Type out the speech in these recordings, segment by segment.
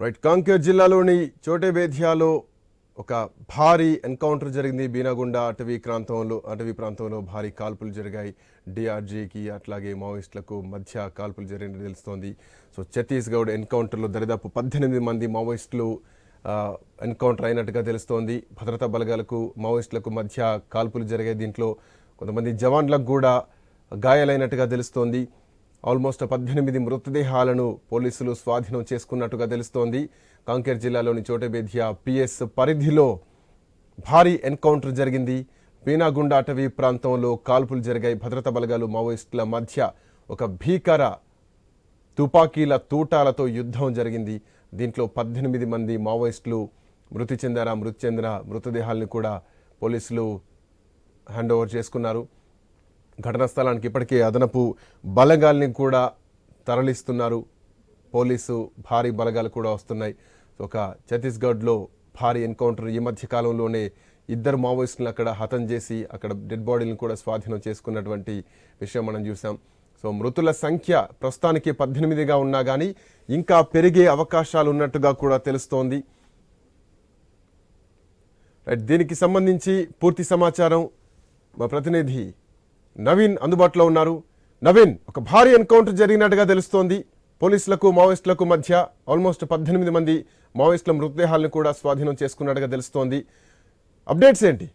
Right Kanker జిల్లాలోని చోటేబేధియాలో ఒక భారీ ఎన్కౌంటర్ జరిగింది. బీనాగుండ అటవీ ప్రాంతంలో అటవీ ప్రాంతంలో భారీ కాల్పులు జరిగాయి. డిఆర్జీకి అట్లాగే మావోయిస్టులకు మధ్య కాల్పులు జరిగినట్టు తెలుస్తోంది. సో ఛత్తీస్గఢ్ ఎన్కౌంటర్లో దరిదాపు పద్దెనిమిది మంది మావోయిస్టులు ఎన్కౌంటర్ అయినట్టుగా తెలుస్తోంది. భద్రతా బలగాలకు మావోయిస్టులకు మధ్య కాల్పులు జరిగాయి. దీంట్లో కొంతమంది జవాన్లకు కూడా గాయాలైనట్టుగా తెలుస్తోంది. ఆల్మోస్ట్ పద్దెనిమిది మృతదేహాలను పోలీసులు స్వాధీనం చేసుకున్నట్టుగా తెలుస్తోంది. కాంకేర్ జిల్లాలోని చోటబేధియా పిఎస్ పరిధిలో భారీ ఎన్కౌంటర్ జరిగింది. పీనాగుండ అటవీ ప్రాంతంలో కాల్పులు జరిగాయి. భద్రతా బలగాలు మావోయిస్టుల మధ్య ఒక భీకర తుపాకీల తూటాలతో యుద్ధం జరిగింది. దీంట్లో పద్దెనిమిది మంది మావోయిస్టులు మృతి చెందారా మృతి చెందిన మృతదేహాలను కూడా పోలీసులు హ్యాండ్ ఓవర్ చేసుకున్నారు. ఘటనా స్థలానికి ఇప్పటికే అదనపు బలగాల్ని కూడా తరలిస్తున్నారు. పోలీసు భారీ బలగాలు కూడా వస్తున్నాయి. ఒక ఛత్తీస్గఢ్లో భారీ ఎన్కౌంటర్ ఈ మధ్య కాలంలోనే ఇద్దరు మావోయిస్టులను అక్కడ హతం చేసి అక్కడ డెడ్ బాడీలను కూడా స్వాధీనం చేసుకున్నటువంటి విషయం మనం చూసాం. సో మృతుల సంఖ్య ప్రస్తుతానికి పద్దెనిమిదిగా ఉన్నా కానీ ఇంకా పెరిగే అవకాశాలు ఉన్నట్టుగా కూడా తెలుస్తోంది. దీనికి సంబంధించి పూర్తి సమాచారం మా ప్రతినిధి నవీన్ అందుబాటులో ఉన్నారు. నవీన్ ఒక భారీ ఎన్కౌంటర్ జరిగినట్టుగా తెలుస్తోంది. పోలీసులకు మావోయిస్టులకు మధ్య ఆల్మోస్ట్ పద్దెనిమిది మంది మావోయిస్టుల మృతదేహాలను కూడా స్వాధీనం చేసుకున్నట్టుగా తెలుస్తోంది. అప్డేట్స్ ఏంటి?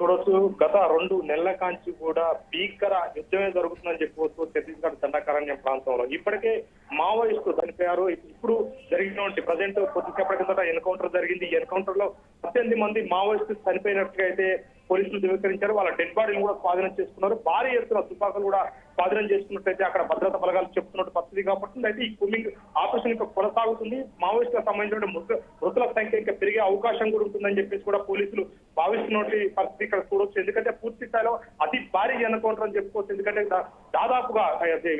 చూడొచ్చు. గత రెండు నెలల కాంచి కూడా భీకర యుద్ధమే జరుగుతుందని చెప్పవచ్చు ఛత్తీస్గఢ్ దండకారణ్యం ప్రాంతంలో. ఇప్పటికే మావోయిస్టు చనిపోయారు. ఇప్పుడు జరిగినటువంటి ప్రజెంట్ కొద్దిసేపటి కిందట ఎన్కౌంటర్ జరిగింది. ఎన్కౌంటర్లో పద్దెనిమిది మంది మావోయిస్టు చనిపోయినట్టుగా అయితే పోలీసులు ధృవీకరించారు. వాళ్ళ డెడ్ బాడీని కూడా స్వాధీనం చేసుకున్నారు. భారీ ఎత్తున తుపాకులు కూడా స్వాధీనం చేసుకున్నట్టయితే అక్కడ భద్రతా బలగాలు చెప్తున్నట్టు పరిస్థితి కాబట్టి అయితే ఈ కుమింగ్ ఆపరేషన్ ఇంకా కొనసాగుతుంది. మావోయిస్టులకు సంబంధించిన మృత మృతుల సంఖ్య ఇంకా పెరిగే అవకాశం కూడా ఉంటుందని చెప్పేసి కూడా పోలీసులు భావిస్తున్నటువంటి పరిస్థితి ఇక్కడ చూడొచ్చు. ఎందుకంటే పూర్తి స్థాయిలో అతి భారీ ఎన్కౌంటర్ అని చెప్పుకోవచ్చు. ఎందుకంటే దాదాపుగా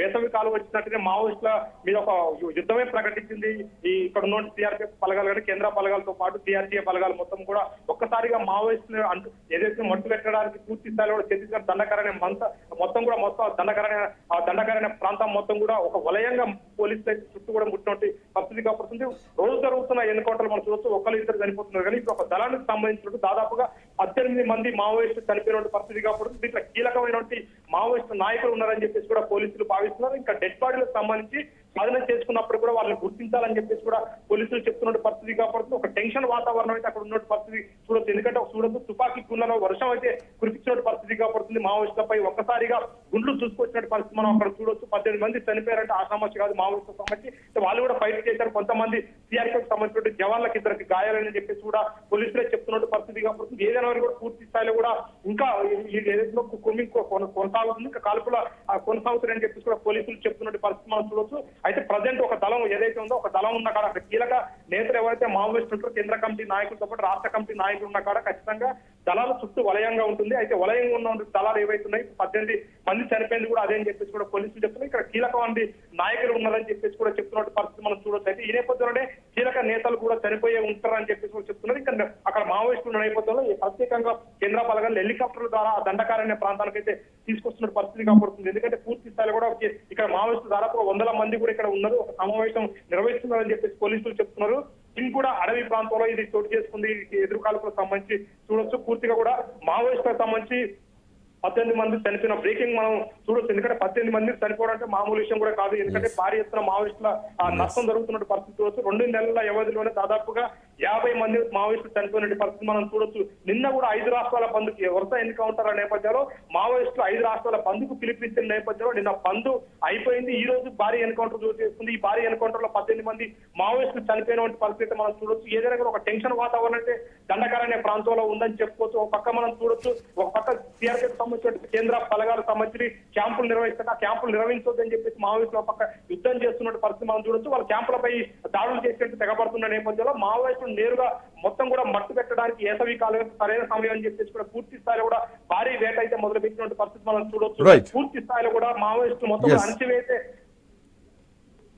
వేసవి కాలం వచ్చినట్టుగా మావోయిస్టుల మీద ఒక యుద్ధమే ప్రకటించింది. ఈ ఇక్కడ ఉన్న సిఆర్పిఎఫ్ బలగాలు కానీ కేంద్ర బలగాలతో పాటు సిఆర్టీఎఫ్ బలగాలు మొత్తం కూడా ఒక్కసారిగా మావోయిస్టులు అంటూ ఏదైతే మట్టు పెట్టడానికి పూర్తి స్థాయిలో కూడా ఛత్తీస్గఢ్ దండకరణ మంత మొత్తం కూడా మొత్తం దండకరణ దండకారణ్య ఆ దండకారణ్య ప్రాంతం మొత్తం కూడా ఒక వలయంగా పోలీస్ చుట్టూ కూడా ముట్టినటువంటి పరిస్థితి కాబడుతుంది రోజు జరుగుతున్న ఎన్కౌంటర్లు మనం చూడొచ్చు ఒకరు ఇద్దరు చనిపోతున్నారు. కానీ ఇప్పుడు ఒక దళానికి సంబంధించినట్టు దాదాపుగా పద్దెనిమిది మంది మావోయిస్టులు చనిపోయినటువంటి పరిస్థితి కాబట్టి దీంట్లో కీలకమైనటువంటి మావోయిస్టు నాయకులు ఉన్నారని చెప్పేసి కూడా పోలీసులు భావిస్తున్నారు. ఇంకా డెడ్ బాడీలకు సంబంధించి సాధన చేసుకున్నప్పుడు కూడా వాళ్ళని గుర్తించాలని చెప్పేసి కూడా పోలీసులు చెప్తున్నట్టు పరిస్థితి కాబట్టి ఒక టెన్షన్ వాతావరణం అయితే అక్కడ ఉన్నట్టు పరిస్థితి చూడొచ్చు. ఎందుకంటే ఒక చూడొచ్చు తుపాకీ గుండెలో వర్షం అయితే కురిపించినట్టు పరిస్థితి కాబడుతుంది మావోయిస్టులపై ఒక్కసారిగా గుండ్లు చూసుకొచ్చినట్టు పరిస్థితి మనం అక్కడ చూడొచ్చు. పద్దెనిమిది మంది చనిపోయారంటే ఆ సమస్య కాదు మావోయిస్టులకు సంబంధించి. వాళ్ళు కూడా ఫైట్ చేశారు. కొంతమంది సిఆర్పీకి సంబంధించిన జవాన్లకు ఇద్దరికి గాయాలని చెప్పేసి కూడా పోలీసులే చెప్తున్నట్టు పరిస్థితి కాబట్టి ఏదైనా వారు కూడా పూర్తి స్థాయిలో కూడా ఇంకా ఏదైతే కుమ్మి కొనసాగుతుంది. ఇంకా కాల్పుల ఆ, కొనసాగుతున్నాయని చెప్పేసి కూడా పోలీసులు చెప్తున్నట్టు పరిస్థితి మనం చూడొచ్చు. అయితే ప్రజెంట్ ఒక దళం ఏదైతే ఉందో ఒక దళం ఉన్న కాడ అక్కడ కీలక నేతలు ఎవరైతే మావోయిస్టులు ఉంటారో కేంద్ర కమిటీ నాయకులతో పాటు రాష్ట్ర కమిటీ నాయకులు ఉన్న కాడ ఖచ్చితంగా దళాల చుట్టూ వలయంగా ఉంటుంది. అయితే వలయంగా ఉన్న దళాలు ఏవైతే ఉన్నాయి పద్దెనిమిది మంది చనిపోయింది కూడా అదే అని చెప్పేసి కూడా పోలీసులు చెప్తున్నారు. ఇక్కడ కీలకమంది నాయకులు ఉన్నారని చెప్పేసి కూడా చెప్తున్నట్టు పరిస్థితి మనం చూడొచ్చు. అయితే ఈ నేపథ్యంలోనే కీలక నేతలు కూడా చనిపోయే ఉంటారని చెప్పేసి కూడా చెప్తున్నారు. ఇక్కడ అక్కడ మావోయిస్టులు నేపథ్యంలో ఈ ప్రత్యేకంగా కేంద్ర బలగాలు హెలికాప్టర్ల ద్వారా ఆ దండకారణ్య ప్రాంతాలకైతే తీసుకొస్తున్న పరిస్థితి కాబడుతుంది ఎందుకంటే పూర్తి స్థాయిలో కూడా ఇక్కడ మావోయిస్టు ద్వారా వందల మంది కూడా ఇక్కడ ఉన్నారు. ఒక సమావేశం నిర్వహిస్తున్నారని చెప్పేసి పోలీసులు చెప్తున్నారు. దీన్ని కూడా అడవి ప్రాంతంలో ఇది చోటు చేసుకుంది. ఎదురుకాలకు సంబంధించి చూడొచ్చు. పూర్తిగా కూడా మావోయిస్టులకు సంబంధించి పద్దెనిమిది మంది చనిపోయిన బ్రేకింగ్ మనం చూడొచ్చు. ఎందుకంటే పద్దెనిమిది మంది చనిపోవడం అంటే మామూలు విషయం కూడా కాదు. ఎందుకంటే భారీ ఎత్తున మావోయిస్టుల ఆ నష్టం జరుగుతున్న పరిస్థితి చూడొచ్చు. రెండు నెలల వ్యవధిలోనే దాదాపుగా యాభై మంది మావోయిస్టులు చనిపోయిన పరిస్థితి మనం చూడొచ్చు. నిన్న కూడా ఐదు రాష్ట్రాల బంధుకి వరుస ఎన్కౌంటర్ నేపథ్యంలో మావోయిస్టులు ఐదు రాష్ట్రాల బంధుకు పిలిపించిన నేపథ్యంలో నిన్న బంధు అయిపోయింది. ఈ రోజు భారీ ఎన్కౌంటర్ చోటు చేసుకుంది. ఈ భారీ ఎన్కౌంటర్లో పద్దెనిమిది మంది మావోయిస్టులు చనిపోయినటువంటి పరిస్థితి మనం చూడొచ్చు. ఏదైనా కూడా ఒక టెన్షన్ వాతావరణం అయితే దండకారణ్య ప్రాంతంలో ఉందని చెప్పుకోవచ్చు. ఒక పక్క మనం చూడొచ్చు. ఒక పక్క సిఆర్పీఎఫ్ సంబంధించిన కేంద్ర బలగాలకు సంబంధించి క్యాంపులు నిర్వహిస్తారు ఆ క్యాంపులు నిర్వహించొద్దని చెప్పేసి మావోయిస్టులు పక్క యుద్ధం చేస్తున్నట్టు పరిస్థితి మనం చూడొచ్చు. వాళ్ళ క్యాంపులపై దాడులు చేసేట్టు తెగబడుతున్న నేపథ్యంలో మావోయిస్టులు నేరుగా మొత్తం కూడా మట్టు పెట్టడానికి ఏసవి కాలం సరైన సమయం అని చెప్పేసి కూడా పూర్తి స్థాయిలో కూడా భారీ వేట అయితే మొదలు పెట్టినటువంటి పరిస్థితి మనం చూడొచ్చు. పూర్తి స్థాయిలో కూడా మావోయిస్టులు మొత్తం అణచివేసే